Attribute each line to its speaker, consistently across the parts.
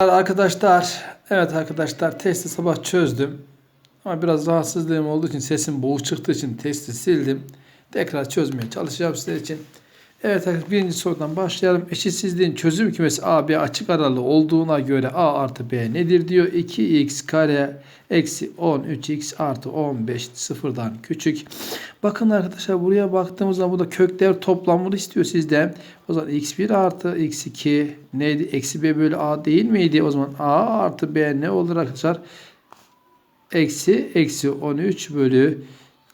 Speaker 1: Arkadaşlar, evet arkadaşlar testi sabah çözdüm. Ama biraz rahatsızlığım olduğu için sesim boğuk çıktığı için testi sildim. Tekrar çözmeye çalışacağım sizler için. Evet arkadaşlar birinci sorudan başlayalım. Eşitsizliğin çözüm kümesi A, B açık aralı olduğuna göre A artı B nedir diyor. 2x kare eksi 13x artı 15 sıfırdan küçük. Bakın arkadaşlar buraya baktığımızda burada kökler toplamını istiyor sizden. O zaman x1 artı x2 neydi? Eksi b bölü a değil miydi? O zaman a artı b ne olur arkadaşlar? Eksi eksi 13 bölü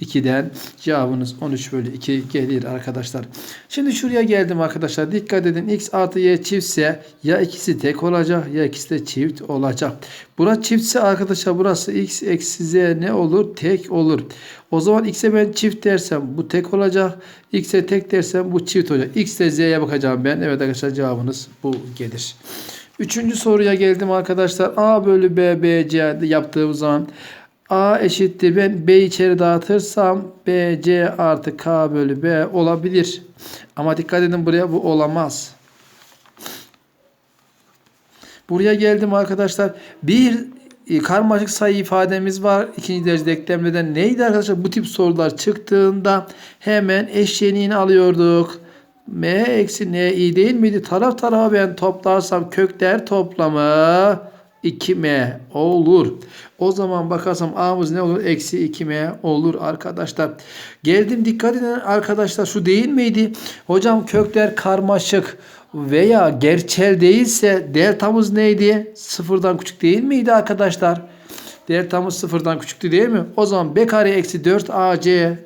Speaker 1: 2'den cevabınız 13 bölü 2 gelir arkadaşlar. Şimdi şuraya geldim arkadaşlar. Dikkat edin x artı y çiftse ya ikisi tek olacak ya ikisi de çift olacak. Burası çiftse arkadaşlar burası x eksi z ne olur? Tek olur. O zaman x'e ben çift dersem bu tek olacak. X'e tek dersem bu çift olacak. X ile z'ye bakacağım ben. Evet arkadaşlar cevabınız bu gelir. Üçüncü soruya geldim arkadaşlar. A bölü B, B, C yaptığım zaman A eşittir. Ben B içeri dağıtırsam B, C artı K bölü B olabilir. Ama dikkat edin buraya bu olamaz. Buraya geldim arkadaşlar. Bir e, karmaşık sayı ifademiz var. İkinci derece denklemlerden neydi arkadaşlar? Bu tip sorular çıktığında hemen eşleniğini alıyorduk. M eksi N i değil miydi? Taraf tarafa ben toplarsam kökler toplamı 2M olur. O zaman bakarsam A'mız ne olur? Eksi 2M olur arkadaşlar. Geldim dikkat edin arkadaşlar şu değil miydi? Hocam kökler karmaşık veya gerçel değilse deltamız neydi? Sıfırdan küçük değil miydi arkadaşlar? Deltamız sıfırdan küçüktü değil mi? O zaman B kare eksi 4 AC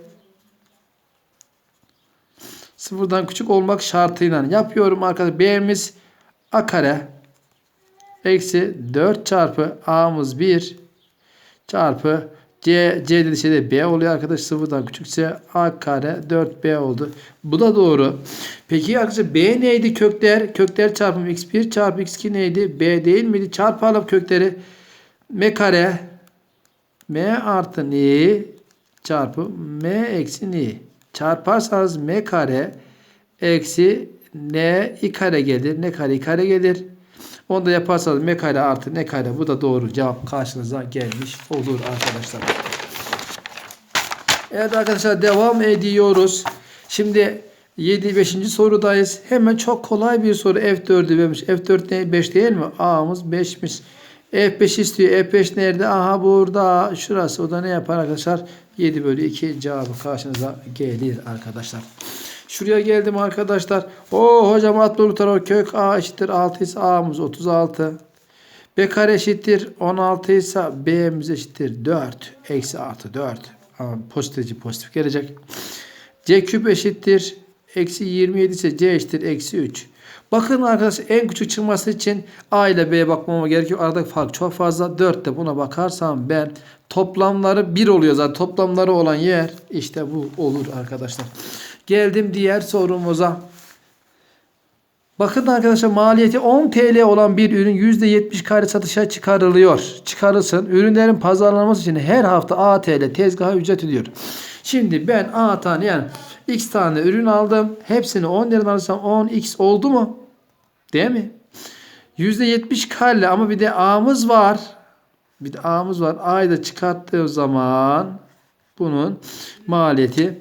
Speaker 1: sıfırdan küçük olmak şartıyla yapıyorum arkadaşlar. B'miz A kare eksi 4 çarpı A'mız 1 çarpı C, C dediği de B oluyor arkadaş. Sıfırdan küçükse A kare 4B oldu. Bu da doğru. Peki arkadaşlar B neydi kökler? Kökler çarpımı x1 çarpı x2 neydi? B değil miydi? Çarpalım kökleri. M kare M artı n çarpı M eksi n. Çarparsanız M kare eksi N i kare gelir. Ne kare i kare gelir. Onu da yaparsanız M kare artı N kare. Bu da doğru cevap karşınıza gelmiş olur arkadaşlar. Evet arkadaşlar devam ediyoruz. Şimdi 7 5. sorudayız. Hemen çok kolay bir soru. F4'ü vermiş. F4 ne? 5 değil mi? A'mız 5'miş. F5 istiyor. F5 nerede? Aha burada. Şurası. O da ne yapar arkadaşlar? 7 bölü 2 cevabı karşınıza gelir arkadaşlar. Şuraya geldim arkadaşlar. O hocam atlı tarafı kök A eşittir 6 ise A'mız 36. B kare eşittir 16 ise B'miz eşittir 4. Eksi artı 4. Ama pozitif pozitif gelecek. C küp eşittir. Eksi 27 ise C eşittir. Eksi 3. Bakın arkadaşlar en küçük çıkması için A ile B'ye bakmama gerekiyor. Aradaki fark çok fazla. 4 de buna bakarsam ben toplamları 1 oluyor zaten. Toplamları olan yer işte bu olur arkadaşlar. Geldim diğer sorumuza. Bakın arkadaşlar maliyeti 10 TL olan bir ürün %70 kare satışa çıkarılıyor. Çıkarılsın. Ürünlerin pazarlanması için her hafta A TL tezgaha ücret ödüyor. Şimdi ben A tane yani X tane ürün aldım. Hepsini 10 liradan alırsam 10X oldu mu? Değil mi? %70 kare ama bir de A'mız var. Bir de A'mız var. A'yı da çıkarttığım zaman bunun maliyeti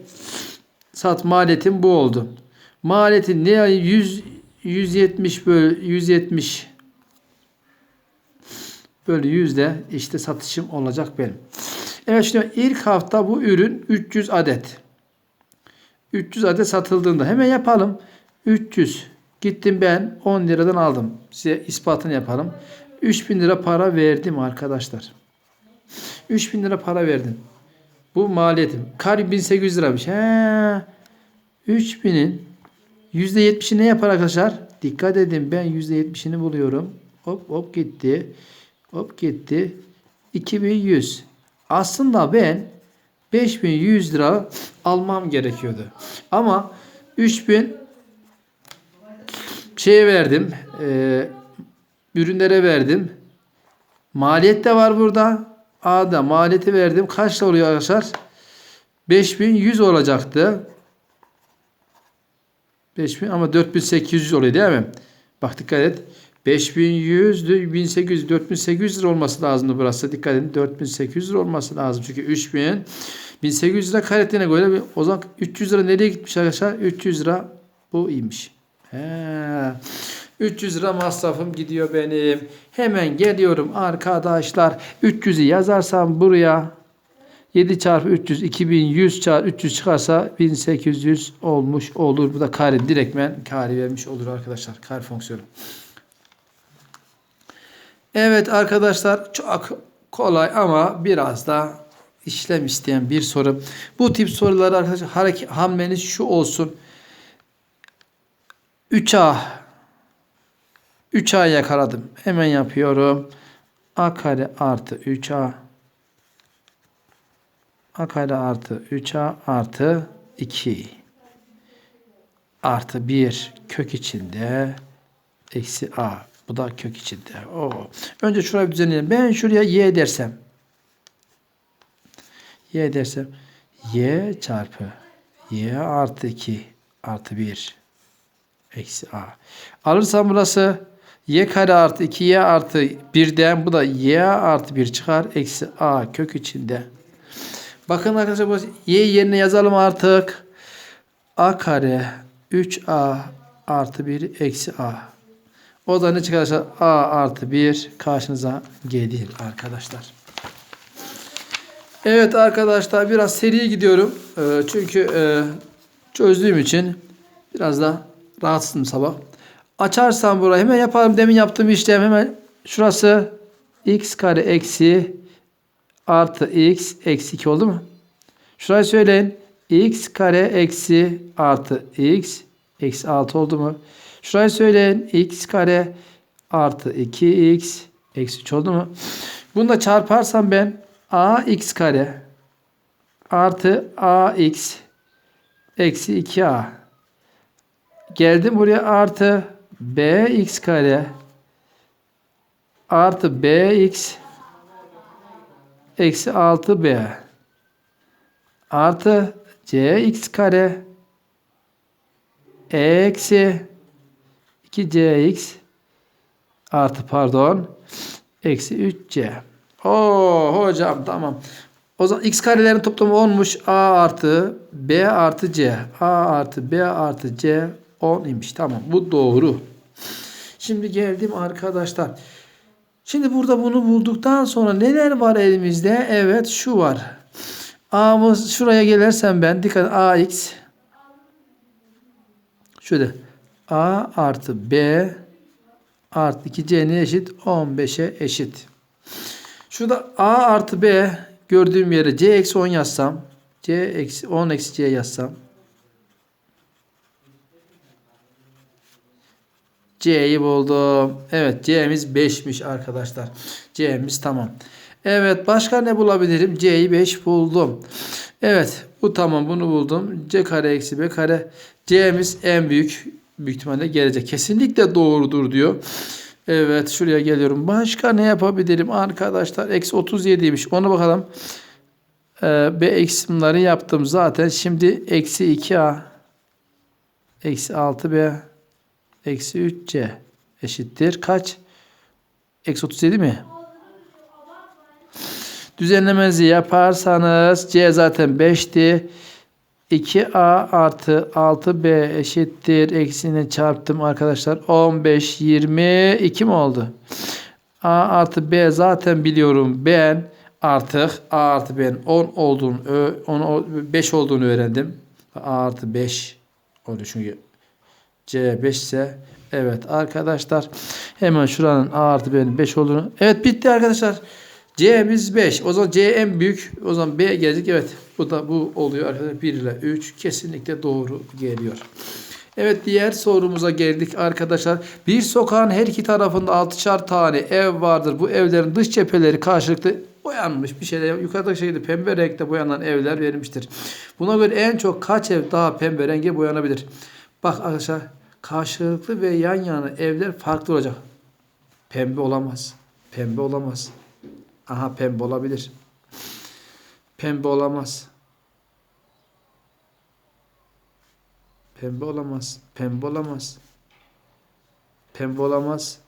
Speaker 1: sat maliyetim bu oldu. Maliyetin ne 100 170 bölü 170 bölü yüzde işte satışım olacak benim. Evet şimdi ilk hafta bu ürün 300 adet. 300 adet satıldığında hemen yapalım. 300 gittim ben 10 liradan aldım. Size ispatını yapalım. 3000 lira para verdim arkadaşlar. 3000 lira para verdim. Bu maliyetim. Kar 1800 liramış. He. 3000'in %70'i ne yapar arkadaşlar? Dikkat edin ben %70'ini buluyorum. Hop hop gitti. Hop gitti. 2100. Aslında ben 5100 lira almam gerekiyordu. Ama 3000 şeye verdim. E, ürünlere verdim. Maliyet de var burada. A'da maliyeti verdim. Kaç oluyor arkadaşlar? 5100 olacaktı. 5000 ama 4800 oluyor değil mi? Bak dikkat et. 5100, 1800, 4800 lira olması lazımdı burası. Dikkat edin 4800 lira olması lazım. Çünkü 3000, 1800 lira karetine göre o zaman 300 lira nereye gitmiş arkadaşlar? 300 lira bu iyiymiş. He. 300 lira masrafım gidiyor benim. Hemen geliyorum arkadaşlar. 300'ü yazarsam buraya 7 çarpı 300 2100 çarpı 300 çıkarsa 1800 olmuş olur. Bu da kare direktmen kare vermiş olur arkadaşlar. Kare fonksiyonu. Evet arkadaşlar çok kolay ama biraz da işlem isteyen bir soru. Bu tip soruları arkadaşlar hareket hamleniz şu olsun. 3A 3A yakaladım. Hemen yapıyorum. A kare artı 3A A kare artı 3A artı 2 artı 1 kök içinde eksi A. Bu da kök içinde. Oo. Önce şurayı düzenleyelim. Ben şuraya y dersem y dersem y çarpı y artı 2 artı 1 eksi a. Alırsam burası y kare artı 2y artı 1'den bu da y artı 1 çıkar. Eksi a kök içinde. Bakın arkadaşlar bu y yerine yazalım artık. a kare 3a artı 1 eksi a. O da ne çıkar arkadaşlar? a artı 1 karşınıza gelir arkadaşlar. Evet arkadaşlar biraz seri gidiyorum. Ee, çünkü e, çözdüğüm için biraz da rahatsızım sabah. Açarsam burayı hemen yapalım. Demin yaptığım işlem hemen şurası x kare eksi artı x eksi 2 oldu mu? Şurayı söyleyin. x kare eksi artı x eksi 6 oldu mu? Şurayı söyleyin. x kare artı 2x eksi 3 oldu mu? Bunu da çarparsam ben ax kare artı ax eksi 2a geldim buraya artı bx kare artı bx eksi 6b artı cx kare eksi 2cx artı pardon eksi 3c. Oo hocam tamam. O zaman x karelerin toplamı 10'muş. a artı b artı c. a artı b artı c 10 imiş. Tamam bu doğru. Şimdi geldim arkadaşlar. Şimdi burada bunu bulduktan sonra neler var elimizde? Evet şu var. A'mız şuraya gelirsem ben dikkat ax şöyle a artı b artı 2c ne eşit? 15'e eşit. Şurada a artı b gördüğüm yere c eksi 10 yazsam c eksi 10 eksi c yazsam C'yi buldum. Evet C'miz 5'miş arkadaşlar. C'miz tamam. Evet başka ne bulabilirim? C'yi 5 buldum. Evet bu tamam bunu buldum. C kare eksi B kare. C'miz en büyük büyük ihtimalle gelecek. Kesinlikle doğrudur diyor. Evet şuraya geliyorum. Başka ne yapabilirim arkadaşlar? Eksi 37'ymiş. Ona bakalım. Ee, B eksimleri yaptım zaten. Şimdi eksi 2A eksi 6B eksi 3C eşittir. Kaç? Eksi 37 mi? Düzenlemenizi yaparsanız C zaten 5'ti. 2A artı 6B eşittir. Eksini çarptım arkadaşlar. 15, 22 mi oldu? A artı B zaten biliyorum. Ben artık A artı B'nin 10 olduğunu, 10, 5 olduğunu öğrendim. A artı 5 oldu çünkü C 5 ise evet arkadaşlar hemen şuranın A artı B'nin 5 olduğunu evet bitti arkadaşlar C'miz 5 o zaman C en büyük o zaman B gelecek evet bu da bu oluyor arkadaşlar 1 ile 3 kesinlikle doğru geliyor. Evet diğer sorumuza geldik arkadaşlar. Bir sokağın her iki tarafında 6'şar tane ev vardır. Bu evlerin dış cepheleri karşılıklı boyanmış bir şeyler. Yukarıdaki şekilde pembe renkte boyanan evler verilmiştir. Buna göre en çok kaç ev daha pembe renge boyanabilir? Bak arkadaşlar karşılıklı ve yan yana evler farklı olacak. Pembe olamaz. Pembe olamaz. Aha pembe olabilir. Pembe olamaz. Pembe olamaz. Pembe olamaz. Pembe olamaz.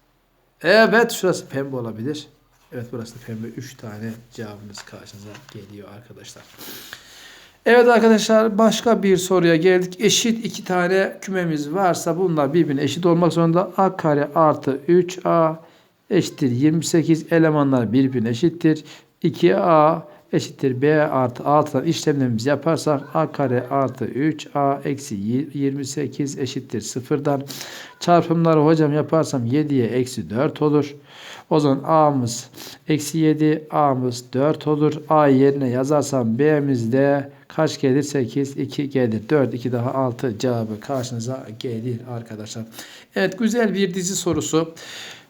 Speaker 1: Evet şurası pembe olabilir. Evet burası da pembe. 3 tane cevabımız karşınıza geliyor arkadaşlar. Evet arkadaşlar başka bir soruya geldik. Eşit iki tane kümemiz varsa bunlar birbirine eşit olmak zorunda. A kare artı 3A eşittir 28 elemanlar birbirine eşittir. 2A eşittir B artı 6'dan işlemlerimizi yaparsak A kare artı 3A eksi 28 eşittir 0'dan. Çarpımları hocam yaparsam 7'ye eksi 4 olur. O zaman A'mız eksi 7, A'mız 4 olur. A yerine yazarsam B'miz de kaç gelir? 8, 2 gelir. 4, 2 daha 6 cevabı karşınıza gelir arkadaşlar. Evet güzel bir dizi sorusu.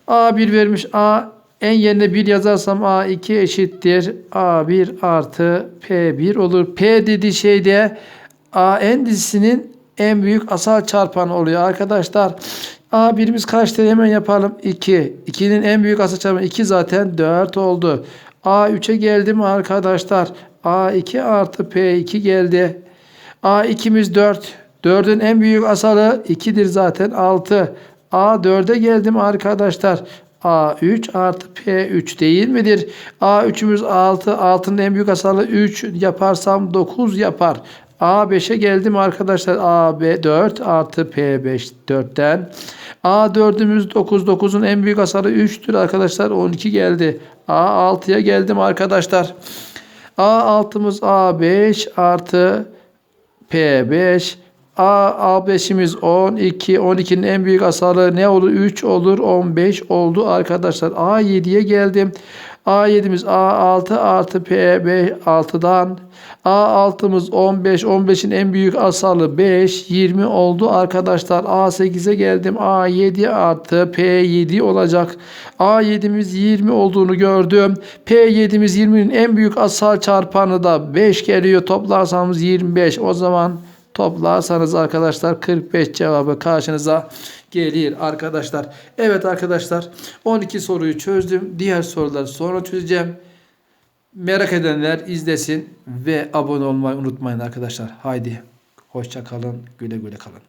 Speaker 1: A1 vermiş. A en yerine 1 yazarsam A2 eşittir. A1 artı P1 olur. P dediği şeyde AN dizisinin en büyük asal çarpanı oluyor arkadaşlar. A birimiz kaçtı hemen yapalım. 2. 2'nin en büyük asal çarpanı 2 zaten 4 oldu. A3'e geldi mi arkadaşlar? A2 artı P2 geldi. A2'miz 4. 4'ün en büyük asalı 2'dir zaten 6. A4'e geldim arkadaşlar. A3 artı P3 değil midir? A3'ümüz 6. 6'nın en büyük asalı 3 yaparsam 9 yapar. A5'e geldim arkadaşlar. AB4 artı P5 4'ten. A4'ümüz 9. 9'un en büyük asalı 3'tür arkadaşlar. 12 geldi. A6'ya geldim arkadaşlar. A6'mız A5 artı P5 A, A5'imiz 12. 12'nin en büyük asalı ne olur? 3 olur. 15 oldu arkadaşlar. A7'ye geldim. A7'miz A6 artı P5 6'dan. A6'mız 15. 15'in en büyük asalı 5. 20 oldu arkadaşlar. A8'e geldim. A7 artı P7 olacak. A7'miz 20 olduğunu gördüm. P7'miz 20'nin en büyük asal çarpanı da 5 geliyor. Toplarsanız 25. O zaman Toplarsanız arkadaşlar 45 cevabı karşınıza gelir arkadaşlar. Evet arkadaşlar 12 soruyu çözdüm. Diğer soruları sonra çözeceğim. Merak edenler izlesin ve abone olmayı unutmayın arkadaşlar. Haydi hoşça kalın güle güle kalın.